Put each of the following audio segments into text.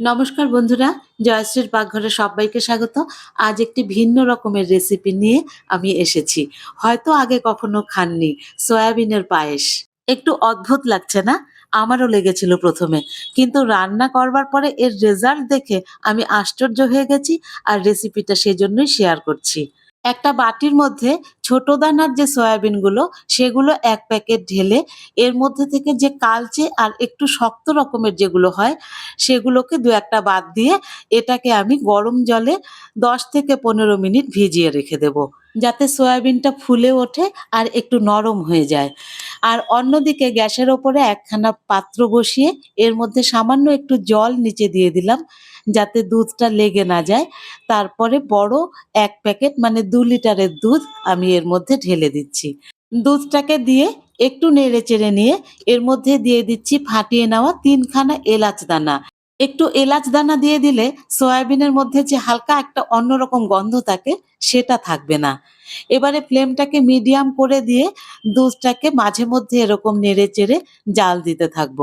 নমস্কার বন্ধুরা, জয়শ্রীর পাকঘরে সবাইকে স্বাগত। আজ একটি ভিন্ন রকমের রেসিপি নিয়ে আমি এসেছি। হয়তো আগে কখনো খাননি, সয়াবিনের পায়েস। একটু অদ্ভুত লাগছে না? আমারও লেগেছিল প্রথমে। কিন্তু রান্না করবার পরে এর রেজাল্ট দেখে আমি আশ্চর্য হয়ে গেছি আর রেসিপিটা সেজন্যই শেয়ার করছি। একটা বাটির মধ্যে ছোট দানার যে সয়াবিনগুলো, সেগুলো এক প্যাকেট ঢেলে, এর মধ্যে থেকে যে কালচে আর একটু শক্ত রকমের যেগুলো হয়, সেগুলোকে দু একটা বাদ দিয়ে এটাকে আমি গরম জলে দশ থেকে পনেরো মিনিট ভিজিয়ে রেখে দেব। যাতে সয়াবিনটা ফুলে ওঠে আর একটু নরম হয়ে যায়। আর অন্যদিকে গ্যাসের ওপরে একখানা পাত্র বসিয়ে এর মধ্যে সামান্য একটু জল নিচে দিয়ে দিলাম, যাতে দুধটা লেগে না যায়। তারপরে বড় এক প্যাকেট মানে দু লিটারের দুধ আমি এর মধ্যে ঢেলে দিচ্ছি। দুধটাকে দিয়ে একটু নেড়ে চেড়ে নিয়ে এর মধ্যে দিয়ে দিচ্ছি ফাটিয়ে নেওয়া তিনখানা এলাচ দানা। একটু এলাচ দানা দিয়ে দিলে সয়াবিনের মধ্যে যে হালকা একটা অন্যরকম গন্ধ থাকে, সেটা থাকবে না। এবারে ফ্লেমটাকে মিডিয়াম করে দিয়ে দুধটাকে মাঝে মধ্যে এরকম নেড়ে চেড়ে জাল দিতে থাকব।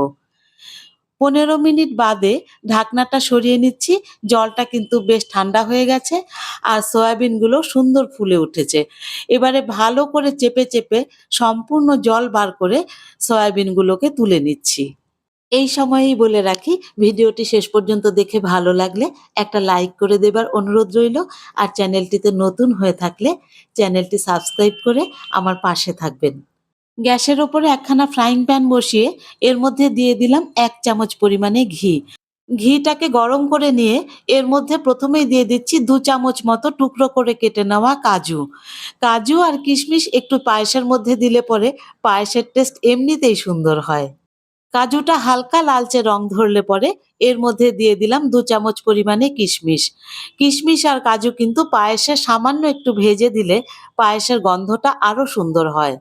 পনেরো মিনিট বাদে ঢাকনাটা সরিয়ে নিচ্ছি, জলটা কিন্তু বেশ ঠান্ডা হয়ে গেছে আর সয়াবিনগুলো সুন্দর ফুলে উঠেছে। এবারে ভালো করে চেপে চেপে সম্পূর্ণ জল বার করে সয়াবিনগুলোকে তুলে নিচ্ছি। এই সময়েই বলে রাখি, ভিডিওটি শেষ পর্যন্ত দেখে ভালো লাগলে একটা লাইক করে দেবার অনুরোধ রইল। আর চ্যানেলটিতে নতুন হয়ে থাকলে চ্যানেলটি সাবস্ক্রাইব করে আমার পাশে থাকবেন। গ্যাসের ওপরে একখানা ফ্রাইং প্যান বসিয়ে এর মধ্যে দিয়ে দিলাম এক চামচ পরিমাণে ঘি। ঘিটাকে গরম করে নিয়ে এর মধ্যে প্রথমেই দিয়ে দিচ্ছি দু চামচ মতো টুকরো করে কেটে নেওয়া কাজু। কাজু আর কিশমিশ একটু পায়েসের মধ্যে দিলে পরে পায়েসের টেস্ট এমনিতেই সুন্দর হয়। কাজুটা হালকা লালচে রং ধরলে পরে এর মধ্যে দিয়ে দিলাম দু চামচ পরিমাণে কিশমিশ। কিশমিশ আর কাজু কিন্তু পায়েসে সামান্য একটু ভেজে দিলে পায়েসের গন্ধটা আরও সুন্দর হয়।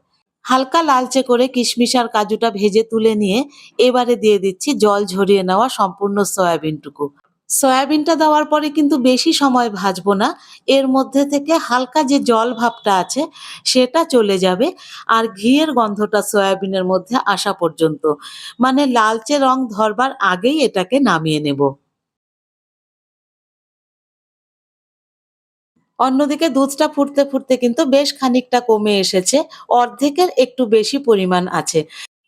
হালকা লালচে করে কিশমিশ আর কাজুটা ভেজে তুলে নিয়ে এবারে দিয়ে দিচ্ছি জল ঝরিয়ে নেওয়া সম্পূর্ণ সয়াবিনটুকু। সয়াবিনটা দেওয়ার পরে কিন্তু বেশি সময় ভাজবো না। এর মধ্যে থেকে হালকা যে জল ভাবটা আছে, সেটা চলে যাবে। আর ঘিয়ের গন্ধটা সয়াবিনের মধ্যে আসা পর্যন্ত। মানে লালচে রং ধরবার আগেই এটাকে নামিয়ে নেব। অন্যদিকে দুধটা ফুটতে ফুটতে কিন্তু বেশ খানিকটা কমে এসেছে। অর্ধেকের একটু বেশি পরিমাণ আছে।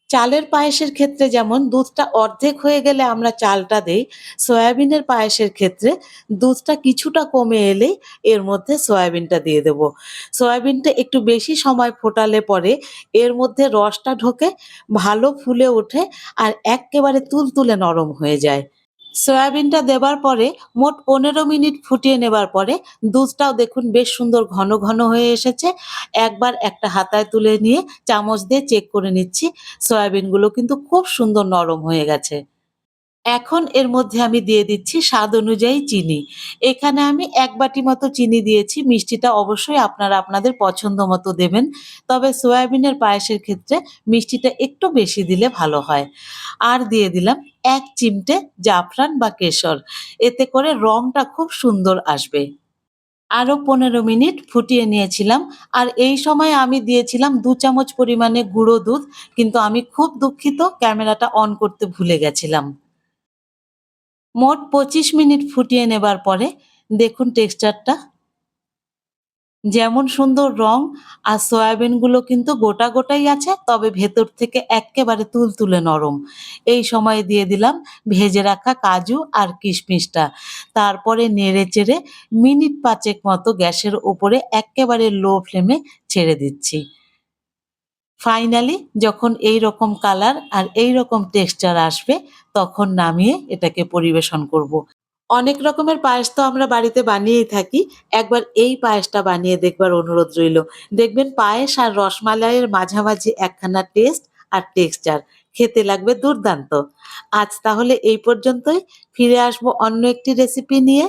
চালের পায়েসের ক্ষেত্রে যেমন দুধটা অর্ধেক হয়ে গেলে আমরা চালটা দেই, সয়াবিনের পায়েসের ক্ষেত্রে দুধটা কিছুটা কমে এলেই এর মধ্যে সয়াবিনটা দিয়ে দেব। সয়াবিনটা একটু বেশি সময় ফোটালে পরে এর মধ্যে রসটা ঢোকে, ভালো ফুলে ওঠে আর একেবারে তুলতুলে নরম হয়ে যায়। সয়াবিনটা দেবার পরে মোট পনেরো মিনিট ফুটিয়ে নেবার পরে দুধটাও দেখুন বেশ সুন্দর ঘন ঘন হয়ে এসেছে। একবার একটা হাতায় তুলে নিয়ে চামচ দিয়ে চেক করে নিচ্ছি। সয়াবিনগুলো কিন্তু খুব সুন্দর নরম হয়ে গেছে। এখন এর মধ্যে আমি দিয়ে দিচ্ছি স্বাদ অনুযায়ী চিনি। এখানে আমি এক বাটি মতো চিনি দিয়েছি। মিষ্টিটা অবশ্যই আপনারা আপনাদের পছন্দ মতো দেবেন। তবে সয়াবিনের পায়েসের ক্ষেত্রে মিষ্টিটা একটু বেশি দিলে ভালো হয়। আর দিয়ে দিলাম এক চিমটে জাফরান বা কেশর। এতে করে রংটা খুব সুন্দর আসবে। আরও পনেরো মিনিট ফুটিয়ে নিয়েছিলাম। আর এই সময় আমি দিয়েছিলাম দু চামচ পরিমাণে গুঁড়ো দুধ, কিন্তু আমি খুব দুঃখিত ক্যামেরাটা অন করতে ভুলে গেছিলাম। মোট পঁচিশ মিনিট ফুটিয়ে নেবার পরে দেখুন টেক্সচারটা যেমন সুন্দর রং আর সয়াবিনগুলো কিন্তু গোটা গোটাই আছে, তবে ভেতর থেকে একেবারে তুলতুলে নরম। এই সময় দিয়ে দিলাম ভেজে রাখা কাজু আর কিশমিশটা। তারপরে নেড়ে চেড়ে মিনিট পাঁচেক মতো গ্যাসের ওপরে একেবারে লো ফ্লেমে ছেড়ে দিচ্ছি। ফাইনালি যখন এই রকম কালার আর এই রকম টেক্সচার আসবে, তখন নামিয়ে এটাকে পরিবেশন করব। অনেক রকমের পায়েস তো আমরা বাড়িতে বানিয়েই থাকি। একবার এই পায়েসটা বানিয়ে দেখবার অনুরোধ রইল। দেখবেন পায়েস আর রসমালাইয়ের মাঝামাঝি একখানা টেস্ট আর টেক্সচার। খেতে লাগবে দুর্দান্ত। আজ তাহলে এই পর্যন্তই। ফিরে আসব অন্য একটি রেসিপি নিয়ে।